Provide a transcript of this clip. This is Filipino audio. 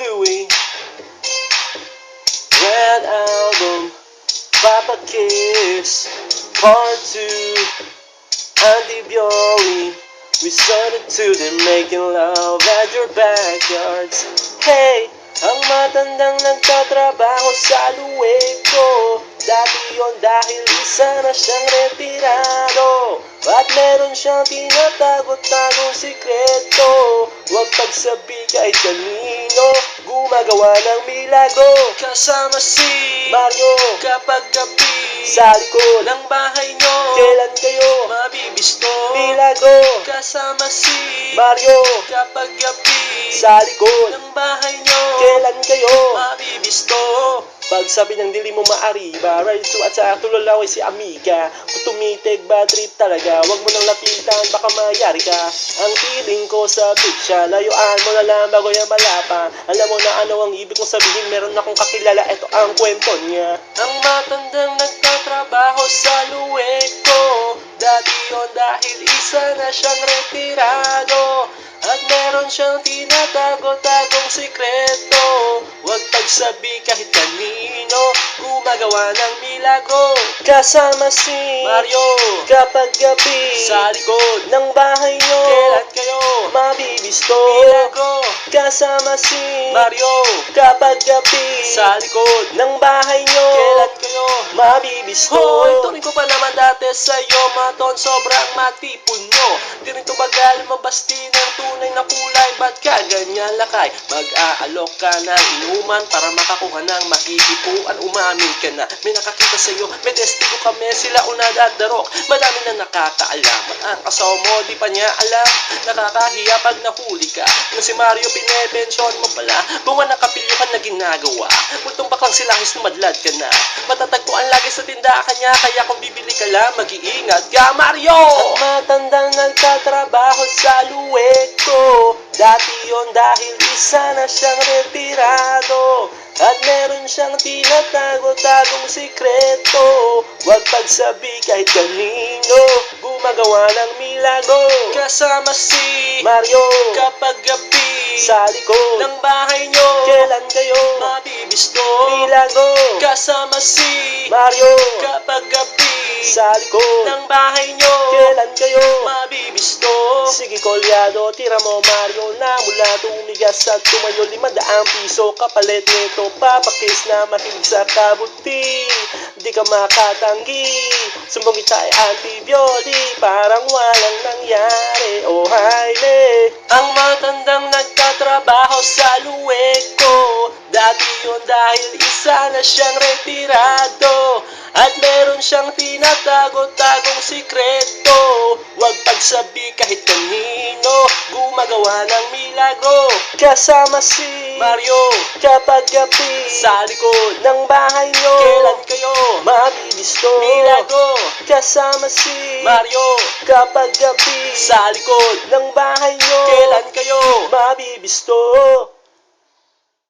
Louie Red Album Papa Kiss. Part 2 Andy Bioli We started to them making love at your backyards Hey! Ang matandang nagtatrabaho sa luweg ko Dati yon dahil isa na siyang retirado At meron siyang tinatago-tagong sikreto. Huwag pagsabi kahit kanino Gumagawa ng milagro Kasama si Mario Kapag gabi Sa likod ng bahay nyo. Kailan kayo mabibisto? Milagro Kasama si Mario Kapag gabi Sa likod ng bahay nyo. Kailan kayo mabibisto pag sabi ng dili mo maariba, right to at sa tulalaway si Amiga. Kung tumitig bad trip talaga, wag mo nang lapitan, baka mayari ka. Ang feeling ko sa picture, layuan mo na lang bago yan malapa. Alam mo na ano ang ibig kong sabihin, meron akong kakilala, ito ang kwento niya. Ang matandang nagtatrabaho sa luweg ko, dati yon dahil isa na siyang retirado. At meron siyang tinatago-tagong sikreto Huwag pagsabi kahit kanino Gumagawa ng milagro Kasama si Mario. Kapag gabi Sa likod. ng bahay nyo Kailan kayo mabibisto Milagro Kasama si Mario. Kapag gabi Sa likod. Ng bahay nyo. Kailan kayo? Mabibisto Hoy, tuloy ko pa naman dati sa'yo Maton, sobrang matipon nyo. Di rin to bagal mabasti ng tunay na kulay. Ba't ka ganyan lakay? Mag-aalok ka ng inuman Para makakuha ng mahihipuan Umamin ka na. May nakakita sa'yo. May testigo kami. Sila unad at darok Madami na nakakaalam. Ang asawa mo di pa niya alam. Nakakahiya pag nahuli ka. Si Mario pinebensyon mo pala. Bunga ng kapilyuhan na ginagawa. Multong baklang silahis lumadlad ka na. Matatagpuan lagi sa tindahan niya. Kaya kung bibili ka lang Mag-iingat ka Mario! Ang matandang nagtatrabaho sa luweg ko Dati yon dahil isa na siyang retirado. At meron siyang tinatago-tagong sikreto. Huwag pagsabi kahit kanino Gumagawa ng milagro Kasama si Mario. Kapag gabi Sa likod ng bahay nyo. Kailan kayo mabibisto Milagro Kasama si Mario. Kapag gabi Sa likod ng bahay nyo kolyado, tira mo Mario na mula tumigas at tumayo limadaang piso. Kapalit nito papakis na mahilig sa kabuti. Di ka makatanggi Sumbong kita ay antibioli Parang walang nangyari Oh Haile. Ang matandang nagtatrabaho sa luweg ko Dati yun dahil isa na siyang retirado meron siyang tinatago-tagong sikreto. Huwag pagsabi kahit kanino Gumagawa ng milagro. Kasama si Mario Kapag gabi Sa likod ng bahay nyo Kailan kayo mabibisto Milagro. Kasama si Mario Kapag gabi Sa likod ng bahay nyo Kailan kayo mabibisto